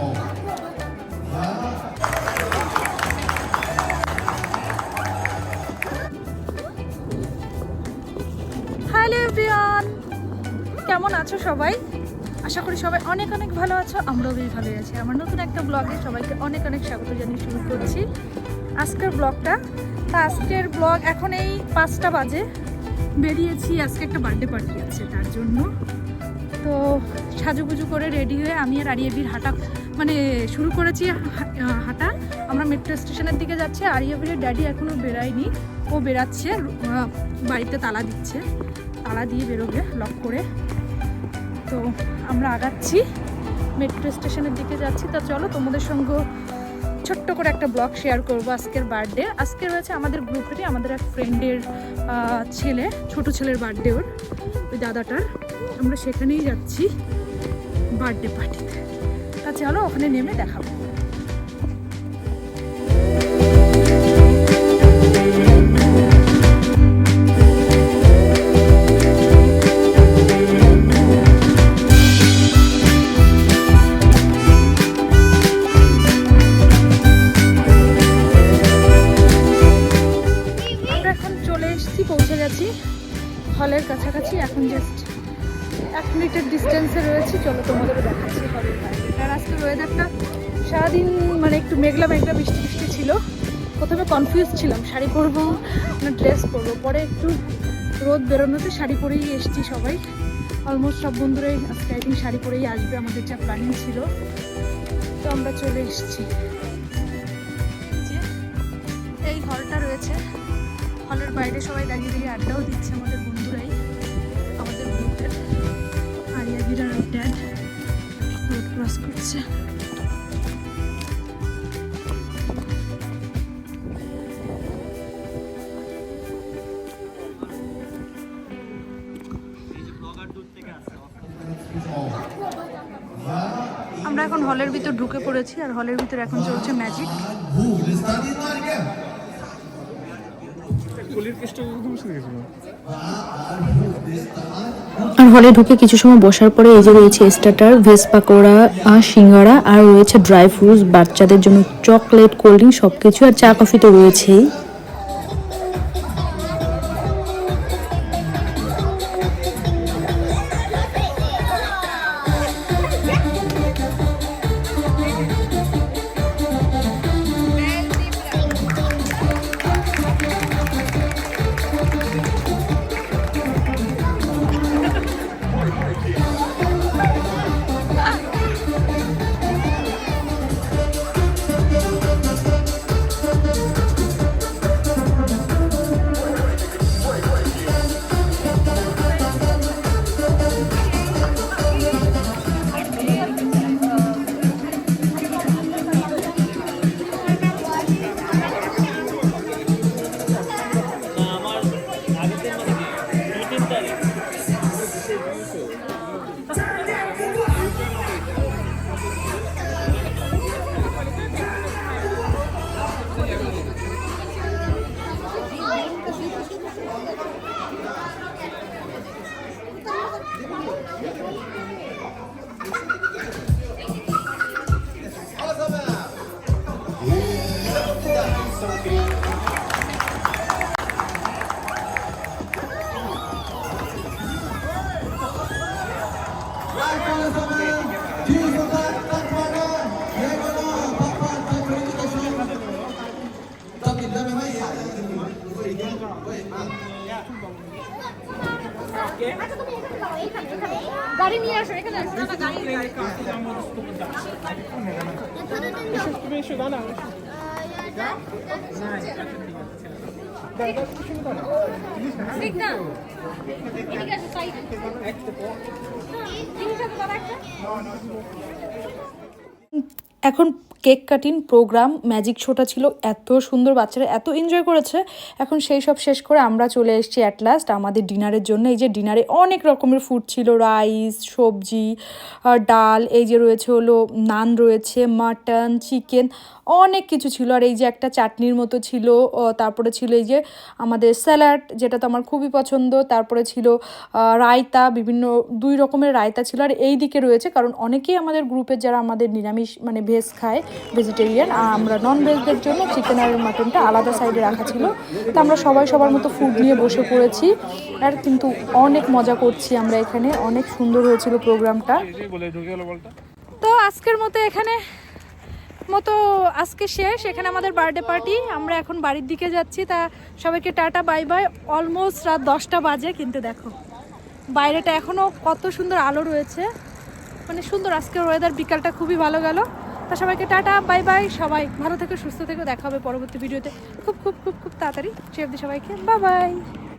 Hello কেমন আছো সবাই? আশা করি সবাই অনেক অনেক ভালো আছো, আমরাও বেশ ভালোই আছি। আমার নতুন একটা ব্লগে সবাইকে অনেক অনেক স্বাগত জানিয়ে শুরু করছি। আজকের ব্লগটা তা আজকের ব্লগ এখন এই পাঁচটা বাজে। বেরিয়েছি, আজকে একটা বার্থডে পার্টি আছে তার জন্য। তো সাজুগুজু করে রেডি হয়ে আমি আর আরিয়াবির হাঁটা মানে শুরু করেছি হাঁটা। আমরা মেট্রো স্টেশনের দিকে যাচ্ছি, আর আরিয়াবিরের ড্যাডি এখনও বেরায়নি। ও বেরাচ্ছে বাড়িতে তালা দিচ্ছে। তালা দিয়ে বেরোবে লক করে। তো আমরা আগাচ্ছি মেট্রো স্টেশনের দিকে যাচ্ছি। তা চলো তোমাদের সঙ্গে ছোট্ট করে একটা ব্লগ শেয়ার করব আজকের বার্থডে আজকে রয়েছে আমাদের গ্রুপেরই আমাদের এক ফ্রেন্ডের ছেলে, ছোট ছেলের বার্থডে ওর, ওই দাদাটার। আমরা সেখানেই যাচ্ছি বার্থডে পার্টিতে চলো ওখানে নেমে দেখাবো। চলে এসেছি পৌঁছে হলের কাছাকাছি এখন জাস্ট এক মিনিটের ডিস্টেন্সে রয়েছি। চলো তোমাদের দেখাচ্ছি আর আজকে ওয়েদারটা সারাদিন মানে একটু মেঘলা মেঘলা বৃষ্টি বৃষ্টি ছিল। প্রথমে কনফিউজ ছিলাম, শাড়ি পরবো না ড্রেস পরবো? পরে একটু রোদ বেরোনোতে শাড়ি পরেই এসেছি সবাই। অলমোস্ট সব বন্ধুরাই আজকে আই শাড়ি পরেই আসবে, আমাদের যা প্ল্যানিং ছিল। তো আমরা চলে এসেছি। এই হলটা রয়েছে। হলের বাইরে সবাই দাঁড়িয়ে দাঁড়িয়ে আড্ডাও দিচ্ছে আমাদের বন্ধুরাই। করছে আমরা এখন হলের ভিতর ঢুকে পড়েছি আর হলের ভিতর এখন চলছে ম্যাজিক আর হলে ঢুকে কিছু সময় বসার পরে এই যে রয়েছে স্টার্টার ভেজ পাকোড়া আর সিঙ্গারা, আর রয়েছে ড্রাই ফ্রুটস, বাচ্চাদের জন্য চকলেট, কোল্ড ড্রিঙ্ক সব কিছু আর চা, কফি তো রয়েছেই। গাড়ি নিয়ে আসো এখানে আসো না গাড়ি ঠিক না? এদিকে আসো সাইড একটা। এখন কেক কাটিং প্রোগ্রাম, ম্যাজিক শোটা ছিল, এত সুন্দর বাচ্চারা এত এনজয় করেছে। এখন সেই সব শেষ করে আমরা চলে এসেছি অ্যাট লাস্ট আমাদের ডিনারের জন্য। এই যে ডিনারে অনেক রকমের ফুড ছিল রাইস সবজি ডাল, এই যে রয়েছে হলো নান রয়েছে মাটন চিকেন অনেক কিছু ছিল। আর এই যে একটা চাটনির মতো ছিল তারপরে ছিল এই যে আমাদের স্যালাড যেটা তো আমার খুবই পছন্দ। তারপরে ছিল রায়তা, বিভিন্ন দুই রকমের রায়তা ছিল। আর এই দিকে রয়েছে, কারণ অনেকেই আমাদের গ্রুপের যারা আমাদের নিরামিষ মানে ভেজ খায় ভেজিটেরিয়ান আর আমরা নন ভেজদের জন্য চিকেন আর মাটনটা আলাদা সাইডে রাখা ছিল। তো আমরা সবাই সবার মতো ফুড নিয়ে বসে পড়েছি, আর কিন্তু অনেক মজা করছি আমরা এখানে, অনেক সুন্দর হয়েছিল প্রোগ্রামটা তো আজকের মতো এখানে মতো আজকে শেষ, এখানে আমাদের বার্থডে পার্টি আমরা এখন বাড়ির দিকে যাচ্ছি, তা সবাইকে টাটা বাই বাই অলমোস্ট রাত দশটা বাজে, কিন্তু দেখো, বাইরেটা এখনও কত সুন্দর আলো রয়েছে মানে সুন্দর, আজকের ওয়েদার বিকালটা খুবই ভালো গেল। তা সবাইকে টাটা, বাই বাই, সবাই ভালো থেকে, সুস্থ থেকে, দেখা হবে পরবর্তী ভিডিওতে। খুব খুব খুব খুব তাড়াতাড়ি। সে অবধি সবাইকে বা বাই।